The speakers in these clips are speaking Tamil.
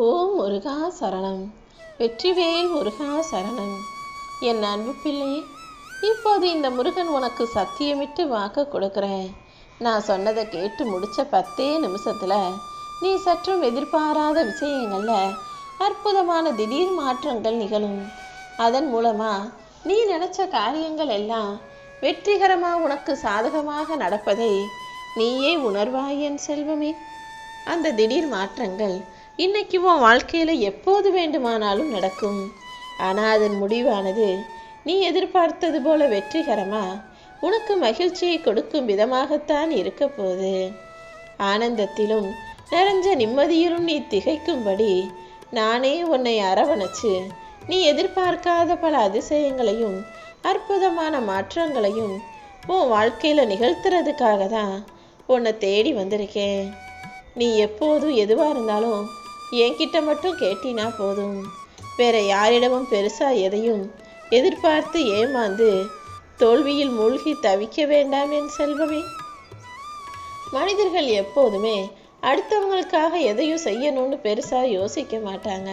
ஓம் முருகா சரணம். வெற்றிவேல் முருகா சரணம். என் அன்பு பிள்ளை இப்போது இந்த முருகன் உனக்கு சத்தியமிட்டு வாக்கு கொடுக்குறேன். நான் சொன்னதை கேட்டு முடிச்ச பத்தே நிமிஷத்துல நீ சற்றும் எதிர்பாராத விஷயங்களில் அற்புதமான திடீர் மாற்றங்கள் நிகழும். அதன் மூலமா நீ நினைச்ச காரியங்கள் எல்லாம் வெற்றிகரமாக உனக்கு சாதகமாக நடப்பதை நீயே உணர்வாய் என் செல்வமே. அந்த திடீர் மாற்றங்கள் இன்னைக்கு உன் வாழ்க்கையில் எப்போது வேண்டுமானாலும் நடக்கும். ஆனால் அதன் முடிவானது நீ எதிர்பார்த்தது போல வெற்றிகரமா உனக்கு மகிழ்ச்சியை கொடுக்கும் விதமாகத்தான் இருக்க போகுது. ஆனந்தத்திலும் நிறைஞ்ச நிம்மதியிலும் நீ திகைக்கும்படி நானே உன்னை அரவணைச்சு நீ எதிர்பார்க்காத பல அதிசயங்களையும் அற்புதமான மாற்றங்களையும் உன் வாழ்க்கையில் நிகழ்த்துறதுக்காக தான் உன்னை தேடி வந்திருக்கேன். நீ எப்போதும் எதுவாக இருந்தாலும் என்கிட்ட மட்டும் கேட்டினா போதும். வேற யாரிடமும் பெருசா எதையும் எதிர்பார்த்து ஏமாந்து தோல்வியில் மூழ்கி தவிக்க வேண்டாம் என் செல்வமே. மனிதர்கள் எப்போதுமே அடுத்தவங்களுக்காக எதையும் செய்யணும்னு பெருசா யோசிக்க மாட்டாங்க.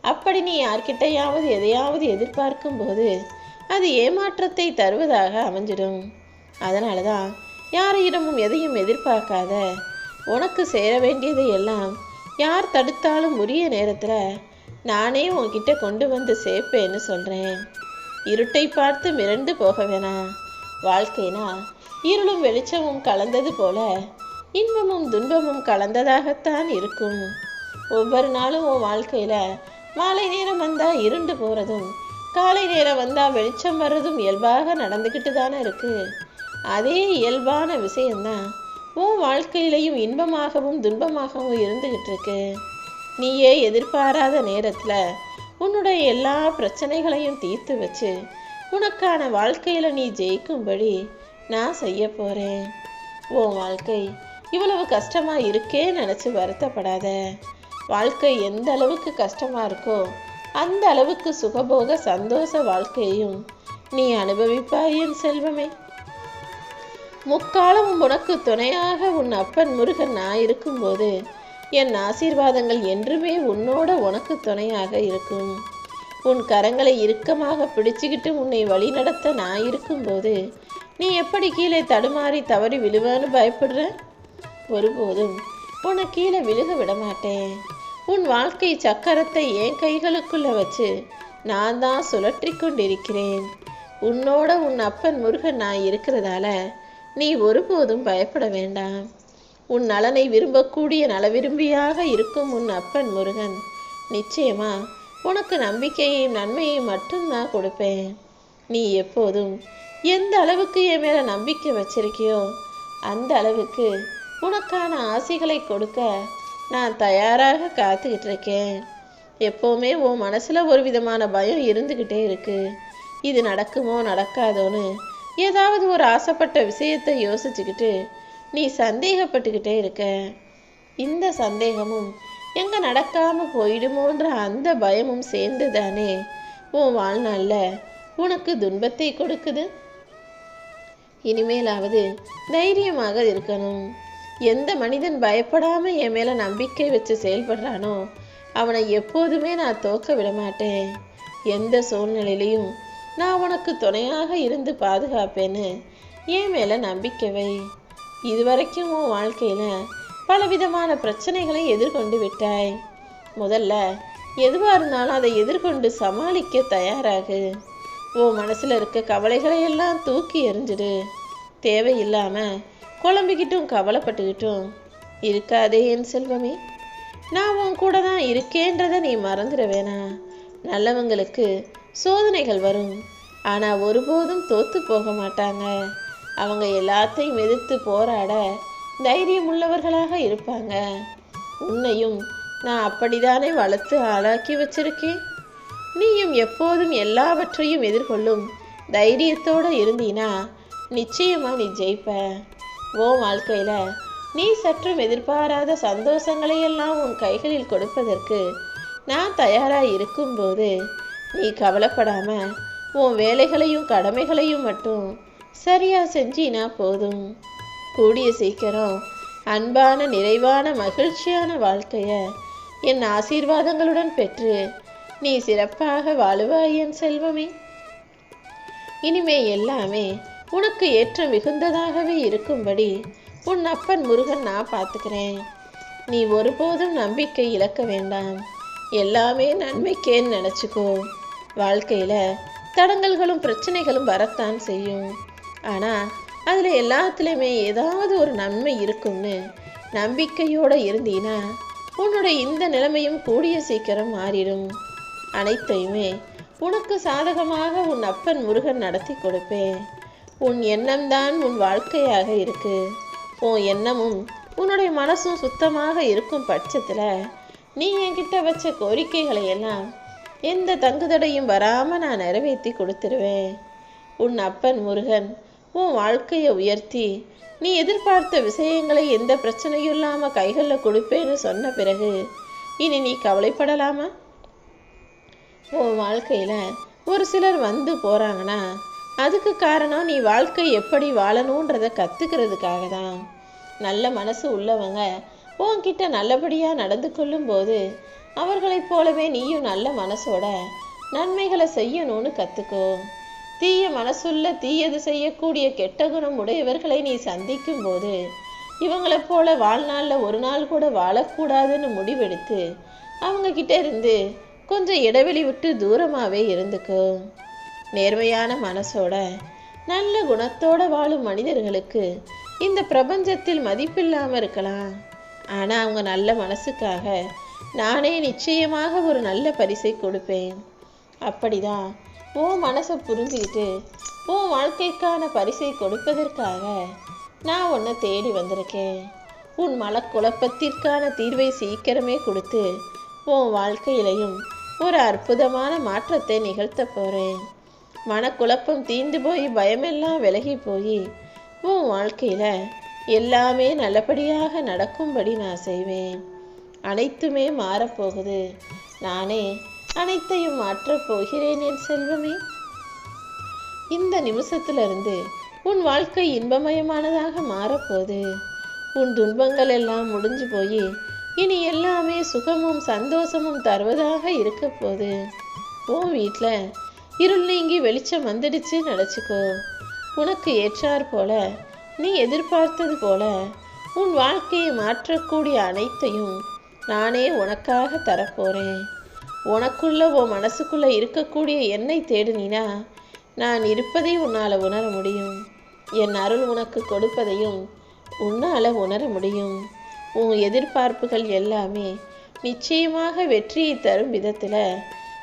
அப்படி நீ யார்கிட்டையாவது எதையாவது எதிர்பார்க்கும் போது அது ஏமாற்றத்தை தருவதாக அமைஞ்சிடும். அதனால தான் யாரிடமும் எதையும் எதிர்பார்க்காத உனக்கு சேர வேண்டியதை எல்லாம் யார் தடுத்தாலும் உரிய நேரத்தில் நானே உன்கிட்ட கொண்டு வந்து சேர்ப்பேன்னு சொல்கிறேன் இருட்டை பார்த்து மிரண்டு போக வேணாம் வாழ்க்கைனா இருளும் வெளிச்சமும் கலந்தது போல இன்பமும் துன்பமும் கலந்ததாகத்தான் இருக்கும். ஒவ்வொரு நாளும் உன் வாழ்க்கையில் மாலை நேரம் வந்தால் இருண்டு போகிறதும் காலை நேரம் வந்தால் வெளிச்சம் வர்றதும் இயல்பாக நடந்துக்கிட்டு தானே இருக்குது அதே இயல்பான விஷயம்தான் உன் வாழ்க்கையிலையும் இன்பமாகவும் துன்பமாகவும் இருந்துகிட்டு இருக்கு நீயே எதிர்பாராத நேரத்துல உன்னுடைய எல்லா பிரச்சனைகளையும் தீர்த்து வச்சு உனக்கான வாழ்க்கையில நீ ஜெயிக்கும்படி நான் செய்ய போறேன். உன் வாழ்க்கை இவ்வளவு கஷ்டமா இருக்கே நினைச்சு வருத்தப்படாத. வாழ்க்கை எந்த அளவுக்கு கஷ்டமா இருக்கோ அந்த அளவுக்கு சுகபோக சந்தோஷ வாழ்க்கையையும் நீ அனுபவிப்பாய் என் செல்வமே. முக்காலமும் உனக்கு துணையாக உன் அப்பன் முருகன் நான் இருக்கும்போது என் ஆசீர்வாதங்கள் என்றுமே உன்னோட உனக்கு துணையாக இருக்கும். உன் கரங்களை இறுக்கமாக பிடிச்சுக்கிட்டு உன்னை வழிநடத்த நான் இருக்கும்போது நீ எப்படி கீழே தடுமாறி தவறி விழுவான்னு பயப்படுற? ஒருபோதும் உன்னை கீழே விழுக விட மாட்டேன் உன் வாழ்க்கை சக்கரத்தை என் கைகளுக்குள்ள வச்சு நான் தான் சுழற்றி கொண்டிருக்கிறேன். உன்னோட உன் அப்பன் முருகன் நான் இருக்கிறதால நீ ஒருபோதும் பயப்பட வேண்டாம். உன் நலனை விரும்பக்கூடிய நலவிரும்பியாக இருக்கும் உன் அப்பன் முருகன். நிச்சயமா உனக்கு நம்பிக்கையையும் நன்மையையும் மட்டும்தான் கொடுப்பேன். நீ எப்போதும் எந்த அளவுக்கு என் மேல நம்பிக்கை வச்சிருக்கியோ அந்த அளவுக்கு உனக்கான ஆசைகளை கொடுக்க நான் தயாராக காத்துக்கிட்டு இருக்கேன் எப்போவுமே உன் மனசுல ஒரு விதமான பயம் இருந்துக்கிட்டே இருக்கு. இது நடக்குமோ நடக்காதோன்னு ஏதாவது ஒரு ஆசைப்பட்ட விஷயத்தை யோசிச்சுக்கிட்டு நீ சந்தேகப்பட்டுக்கிட்டே இருக்க. இந்த சந்தேகமும் எங்க நடக்காம போயிடுமோன்ற அந்த பயமும் சேர்ந்து தானே உன் வாழ்நாளில் உனக்கு துன்பத்தை கொடுக்குது? இனிமேலாவது தைரியமாக இருக்கணும். எந்த மனிதன் பயப்படாம என் மேல நம்பிக்கை வச்சு செயல்படுறானோ அவனை எப்போதுமே நான் தோக்க விட மாட்டேன் எந்த சூழ்நிலையிலையும் நான் உனக்கு துணையாக இருந்து பாதுகாப்பேன்னு என் மேலே நம்பிக்கை வை. இதுவரைக்கும் உன் வாழ்க்கையில் பலவிதமான பிரச்சனைகளை எதிர்கொண்டு விட்டாய். முதல்ல எதுவாக இருந்தாலும் அதை எதிர்கொண்டு சமாளிக்க தயாராகு. உன் மனசில் இருக்க கவலைகளை எல்லாம் தூக்கி எறிஞ்சிடு. தேவையில்லாமல் குழம்பிக்கிட்டும் கவலைப்பட்டுக்கிட்டும் இருக்காதே என் செல்வமே. நான் உன் கூட தான் இருக்கேன்றதை நீ மறந்துட வேணாம். நல்லவங்களுக்கு சோதனைகள் வரும். ஆனால் ஒருபோதும் தோத்து போக மாட்டாங்க. அவங்க எல்லாத்தையும் எதிர்த்து போராட தைரியம் உள்ளவர்களாக இருப்பாங்க. உன்னையும் நான் அப்படிதானே வளர்த்து ஆளாக்கி வச்சிருக்கேன்? நீயும் எப்போதும் எல்லாவற்றையும் எதிர்கொள்ளும் தைரியத்தோடு இருந்தீனா நிச்சயமாக நீ ஜெயிப்ப. ஓ வாழ்க்கையில் நீ சற்றும் எதிர்பாராத சந்தோஷங்களை எல்லாம் உன் கைகளில் கொடுப்பதற்கு நான் தயாராக இருக்கும்போது நீ கவலைப்படாம உன் வேலைகளையும் கடமைகளையும் மட்டும் சரியா செஞ்சினா போதும். கூடிய சீக்கிரம் அன்பான நிறைவான மகிழ்ச்சியான வாழ்க்கைய என் ஆசீர்வாதங்களுடன் பெற்று நீ சிறப்பாக வாழுவாய் என் செல்வமே. இனிமே எல்லாமே உனக்கு ஏற்ற மிகுந்ததாகவே இருக்கும்படி உன் அப்பன் முருகன் நான் பார்த்துக்கிறேன். நீ ஒருபோதும் நம்பிக்கை இழக்க வேண்டாம். எல்லாமே நன்மைக்கேன்னு நினச்சிக்கோ. வாழ்க்கையில் தடங்கல்களும் பிரச்சனைகளும் வரத்தான் செய்யும். ஆனால் அதில் எல்லாத்துலேயுமே ஏதாவது ஒரு நன்மை இருக்கும்னு நம்பிக்கையோடு இருந்தீன்னா உன்னோட இந்த நிலைமையும் கூடிய சீக்கிரம் மாறிடும். அனைத்தையுமே உனக்கு சாதகமாக உன் அப்பன் முருகன் நடத்தி கொடுப்பேன். உன் எண்ணம்தான் உன் வாழ்க்கையாக இருக்கு. உன் எண்ணமும் உன்னுடைய மனசும் சுத்தமாக இருக்கும் பட்சத்தில் நீ என்கிட்ட வச்ச கோரிக்கைகளை எல்லாம் எந்த தங்குதடையும் வராமல் நான் நிறைவேற்றி கொடுத்துருவேன். உன் அப்பன் முருகன் உன் வாழ்க்கையை உயர்த்தி நீ எதிர்பார்த்த விஷயங்களை எந்த பிரச்சனையும் இல்லாமல் கைகளில் கொடுப்பேன்னு சொன்ன பிறகு இனி நீ கவலைப்படலாமா? உன் வாழ்க்கையில் ஒரு சிலர் வந்து போகிறாங்கன்னா அதுக்கு காரணம் நீ வாழ்க்கை எப்படி வாழணுன்றத கற்றுக்கிறதுக்காக தான். நல்ல மனசு உள்ளவங்க உன்கிட்ட நல்லபடியாக நடந்து கொள்ளும்போது அவர்களைப் போலவே நீயும் நல்ல மனசோட நன்மைகளை செய்யணும்னு கற்றுக்கோ தீய மனசுள்ள தீயது செய்யக்கூடிய கெட்ட குணம் உடையவர்களை நீ சந்திக்கும் போது இவங்களைப் போல வாழ்நாளில் ஒரு நாள் கூட வாழக்கூடாதுன்னு முடிவெடுத்து அவங்க கிட்ட இருந்து கொஞ்சம் இடைவெளி விட்டு தூரமாகவே இருந்துக்கோ. நேர்மையான மனசோட நல்ல குணத்தோட வாழும் மனிதர்களுக்கு இந்த பிரபஞ்சத்தில் மதிப்பில்லாமல் இருக்கலாம். ஆனால் அவங்க நல்ல மனசுக்காக நானே நிச்சயமாக ஒரு நல்ல பரிசை கொடுப்பேன். அப்படிதான் உன் மனசை புரிஞ்சுக்கிட்டு உன் வாழ்க்கைக்கான பரிசை கொடுப்பதற்காக நான் உன்னை தேடி வந்திருக்கேன். உன் மனக்குழப்பத்திற்கான தீர்வை சீக்கிரமே கொடுத்து உன் வாழ்க்கையிலையும் ஒரு அற்புதமான மாற்றத்தை நிகழ்த்த போகிறேன் மனக்குழப்பம் தீந்து போய் பயமெல்லாம் விலகி போய் உன் வாழ்க்கையில் எல்லாமே நல்லபடியாக நடக்கும்படி நான் செய்வேன். அனைத்துமே மாறப்போகுது. நானே அனைத்தையும் மாற்றப் போகிறேன் என் செல்வமே. இந்த நிமிஷத்திலிருந்து உன் வாழ்க்கை இன்பமயமானதாக மாறப்போகுது. உன் துன்பங்கள் எல்லாம் முடிஞ்சு போய் இனி எல்லாமே சுகமும் சந்தோஷமும் தருவதாக இருக்க போகுது. உன் வீட்டில் இருள் நீங்கி வெளிச்சம் வந்துடுச்சு நினச்சிக்கோ. உனக்கு ஏற்றார் போல நீ எதிர்பார்த்தது போல உன் வாழ்க்கையை மாற்றக்கூடிய அனைத்தையும் நானே உனக்காக தரப்போறேன். உனக்குள்ள உன் மனசுக்குள்ள இருக்கக்கூடிய என்னை தேடுனினா நான்? இருப்பதை உன்னால் உணர முடியும். என் அருள் உனக்கு கொடுப்பதையும் உன்னால் உணர முடியும். உன் எதிர்பார்ப்புகள் எல்லாமே நிச்சயமாக வெற்றியை தரும் விதத்தில்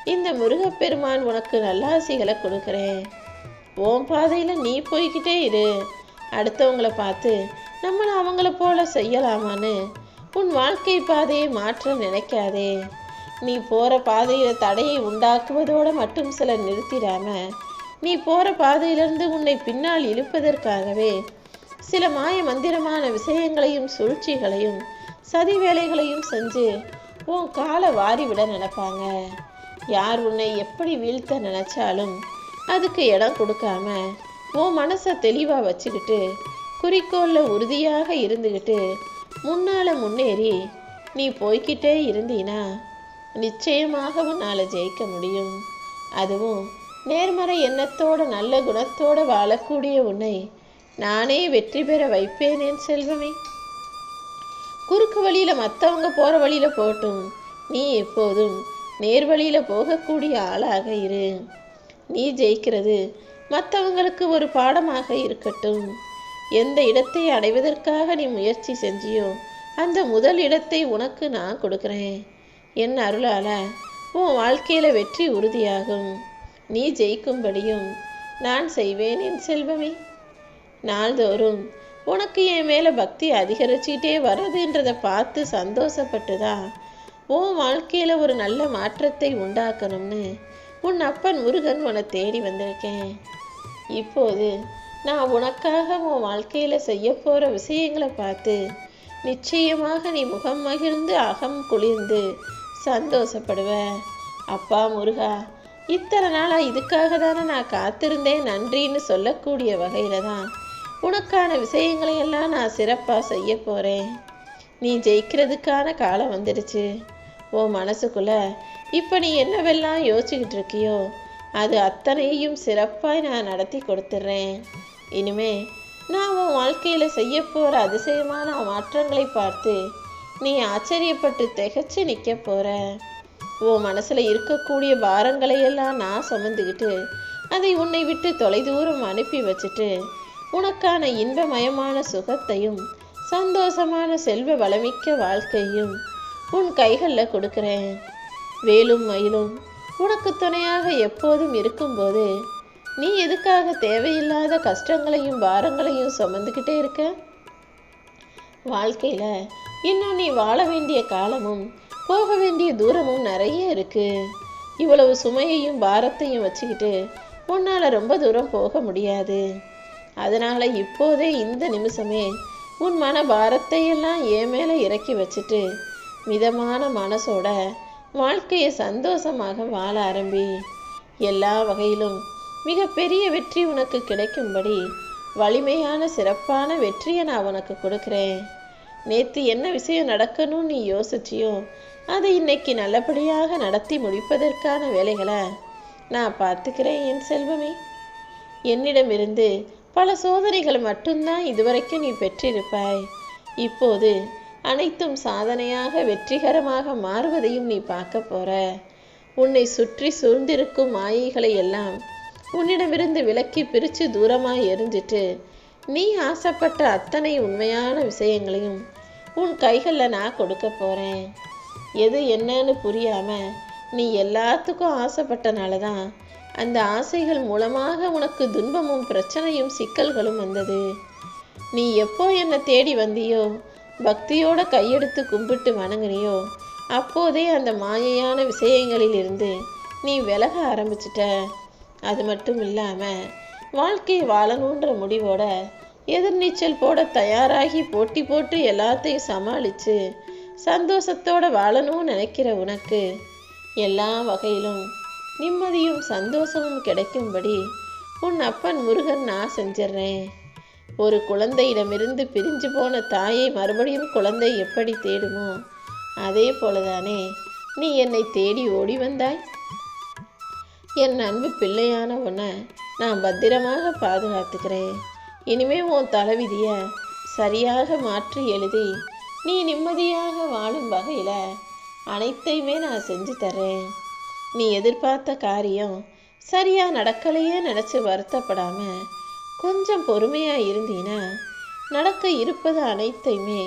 இந்த முருகப்பெருமான் உனக்கு நல்லாசிகளை கொடுக்குறேன். உன் பாதையில் நீ போய்கிட்டே இரு. அடுத்தவங்களை பார்த்து நம்மளை அவங்கள போல செய்யலாமான்னு உன் வாழ்க்கை பாதையை மாற்ற நினைக்காதே. நீ போகிற பாதையில் தடையை உண்டாக்குவதோடு மட்டும் சிலர் நிறுத்திடாம நீ போகிற பாதையிலிருந்து உன்னை பின்னால் இழுப்பதற்காகவே சில மாய மந்திரமான விஷயங்களையும் சூழ்ச்சிகளையும் சதி வேலைகளையும் செஞ்சு உன் காலை வாரிவிட நினைப்பாங்க. யார் உன்னை எப்படி வீழ்த்த நினைச்சாலும் அதுக்கு இடம் கொடுக்காம உன் மனசை தெளிவாக வச்சுக்கிட்டு குறிக்கோளில் உறுதியாக இருந்துக்கிட்டு முன்னால் முன்னேறி நீ போய்கிட்டே இருந்தீனா நிச்சயமாக உன்னால் ஜெயிக்க முடியும். அதுவும் நேர்மறை எண்ணத்தோட நல்ல குணத்தோட வாழக்கூடிய உன்னை நானே வெற்றி பெற வைப்பேன் என் செல்வமே. குறுக்கு வழியில மற்றவங்க போற வழியில போட்டும். நீ எப்போதும் நேர் வழியில போகக்கூடிய ஆளாக இரு. நீ ஜெயிக்கிறது மற்றவங்களுக்கு ஒரு பாடமாக இருக்கட்டும். எந்த இடத்தை அடைவதற்காக நீ முயற்சி செஞ்சியோ அந்த முதல் இடத்தை உனக்கு நான் கொடுக்குறேன். என் அருளால உன் வாழ்க்கையில வெற்றி உறுதியாகும். நீ ஜெயிக்கும்படியும் நான் செய்வேன் என் செல்வமே. நாள்தோறும் உனக்கு என் மேலே பக்தி அதிகரிச்சுக்கிட்டே வர்றதுன்றதை பார்த்து சந்தோஷப்பட்டுதான் உன் வாழ்க்கையில் ஒரு நல்ல மாற்றத்தை உண்டாக்கணும்னு உன் அப்பன் முருகன் உன்னை தேடி வந்திருக்கேன். இப்போது நான் உனக்காக உன் வாழ்க்கையில் செய்ய போகிற விஷயங்களை பார்த்து நிச்சயமாக நீ முகம் மகிழ்ந்து அகம் குளிர்ந்து சந்தோஷப்படுவ அப்பா முருகா இத்தனை நாளாக இதுக்காக தானே நான் காத்திருந்தேன் நன்றின்னு சொல்லக்கூடிய வகையில் தான் உனக்கான விஷயங்களை எல்லாம் நான் சிறப்பாக செய்ய போகிறேன் நீ ஜெயிக்கிறதுக்கான காலம் வந்துடுச்சு. உன் மனசுக்குள்ள இப்போ நீ என்னவெல்லாம் யோசிச்சுக்கிட்டு இருக்கியோ அது அத்தனையும் சிறப்பாய் நான் நடத்தி கொடுத்துட்றேன். இனிமே நான் உன் வாழ்க்கையில் செய்ய போகிற அதிசயமான மாற்றங்களை பார்த்து நீ ஆச்சரியப்பட்டு திகைச்சு நிற்க போற. உன் மனசில் இருக்கக்கூடிய பாரங்களை எல்லாம் நான் சுமந்துக்கிட்டு அதை உன்னை விட்டு தொலைதூரம் அனுப்பி வச்சுட்டு உனக்கான இன்பமயமான சுகத்தையும் சந்தோஷமான செல்வ வளமிக்க வாழ்க்கையும் உன் கைகளில் கொடுக்குறேன். வேலும் மயிலும் உனக்கு துணையாக எப்போதும் இருக்கும்போது நீ எதுக்காக தேவையில்லாத கஷ்டங்களையும் பாரங்களையும் சுமந்துக்கிட்டே இருக்க? வாழ்க்கையில் இன்னும் நீ வாழ வேண்டிய காலமும் போக வேண்டிய தூரமும் நிறைய இருக்கு. இவ்வளவு சுமையையும் பாரத்தையும் வச்சுக்கிட்டு உன்னால் ரொம்ப தூரம் போக முடியாது. அதனால இப்போதே இந்த நிமிஷமே உன் மன பாரத்தை எல்லாம் என் மேலே இறக்கி வச்சுட்டு மிதமான மனசோட வாழ்க்கையை சந்தோஷமாக வாழ ஆரம்பி. எல்லா வகையிலும் மிகப்பெரிய வெற்றி உனக்கு கிடைக்கும்படி வலிமையான சிறப்பான வெற்றியை நான் உனக்கு கொடுக்குறேன். நேற்று என்ன விஷயம் நடக்கணும்னு நீ யோசிச்சியோ அதை இன்னைக்கு நல்லபடியாக நடத்தி முடிப்பதற்கான வேலைகளை நான் பார்த்துக்கிறேன் என் செல்வமே. என்னிடமிருந்து பல சோதனைகள் மட்டும்தான் இதுவரைக்கும் நீ பெற்றிருப்பாய். இப்போது அனைத்தும் சாதனையாக வெற்றிகரமாக மாறுவதையும் நீ பார்க்க போற. உன்னை சுற்றி சூழ்ந்திருக்கும் மாயைகளை எல்லாம் உன்னிடமிருந்து விலக்கி பிரித்து தூரமாக எரிஞ்சிட்டு நீ ஆசைப்பட்ட அத்தனை உண்மையான விஷயங்களையும் உன் கைகளில் நான் கொடுக்க போகிறேன் எது என்னன்னு புரியாமல் நீ எல்லாத்துக்கும் ஆசைப்பட்டனால தான் அந்த ஆசைகள் மூலமாக உனக்கு துன்பமும் பிரச்சனையும் சிக்கல்களும் வந்தது. நீ எப்போ என்னை தேடி வந்தியோ பக்தியோட கையெடுத்து கும்பிட்டு வணங்குனியோ அப்போதே அந்த மாயையான விஷயங்களில் இருந்து நீ விலக ஆரம்பிச்சிட்ட. அது மட்டும் இல்லாமல் வாழ்க்கை வாழணுன்ற முடிவோட எதிர்நீச்சல் போட தயாராகி போட்டி போட்டு எல்லாத்தையும் சமாளித்து சந்தோஷத்தோட வாழணும்னு நினைக்கிற உனக்கு எல்லா வகையிலும் நிம்மதியும் சந்தோஷமும் கிடைக்கும்படி உன் அப்பன் முருகன் நான் செஞ்சிடுறேன் ஒரு குழந்தையிடமிருந்து பிரிஞ்சு போன தாயை மறுபடியும் குழந்தை எப்படி தேடுமோ அதே போலதானே நீ என்னை தேடி ஓடி வந்தாய்? என் அன்பு பிள்ளையான உன்னை நான் பத்திரமாக பாதுகாத்துக்கிறேன். இனிமே உன் தலைவிதியை சரியாக மாற்றி எழுதி நீ நிம்மதியாக வாழும் வகையில் அனைத்தையுமே நான் செஞ்சு தரேன் நீ எதிர்பார்த்த காரியம் சரியாக நடக்கலையே நினச்சி வருத்தப்படாமல் கொஞ்சம் பொறுமையாக இருந்தீன்னா நடக்க இருப்பது அனைத்தையுமே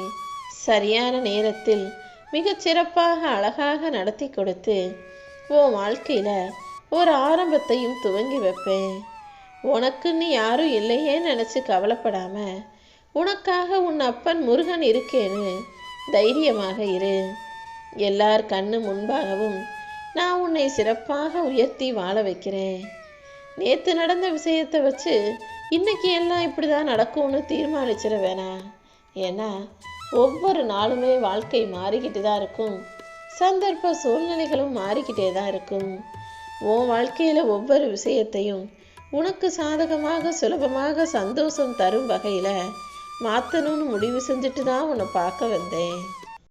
சரியான நேரத்தில் மிகச் சிறப்பாக அழகாக நடத்தி கொடுத்து உன் வாழ்க்கையில் ஒரு ஆரம்பத்தையும் துவங்கி வைப்பேன். உனக்குன்னு யாரும் இல்லையே நினச்சி கவலைப்படாம உனக்காக உன் அப்பன் முருகன் இருக்கேன்னு தைரியமாக இரு. எல்லார் கண்ணு முன்பாகவும் நான் உன்னை சிறப்பாக உயர்த்தி வாழ வைக்கிறேன். நேற்று நடந்த விஷயத்தை வச்சு இன்னைக்கு எல்லாம் இப்படி தான் நடக்கும்னு தீர்மானிச்சிட வேணாம். ஏன்னா ஒவ்வொரு நாளுமே வாழ்க்கை மாறிக்கிட்டு தான் இருக்கும். சந்தர்ப்ப சூழ்நிலைகளும் மாறிக்கிட்டே தான் இருக்கும். உன் வாழ்க்கையில் ஒவ்வொரு விஷயத்தையும் உனக்கு சாதகமாக சுலபமாக சந்தோஷம் தரும் வகையில் மாற்றணும்னு முடிவு செஞ்சுட்டு தான் உன்னை பார்க்க வந்தேன்.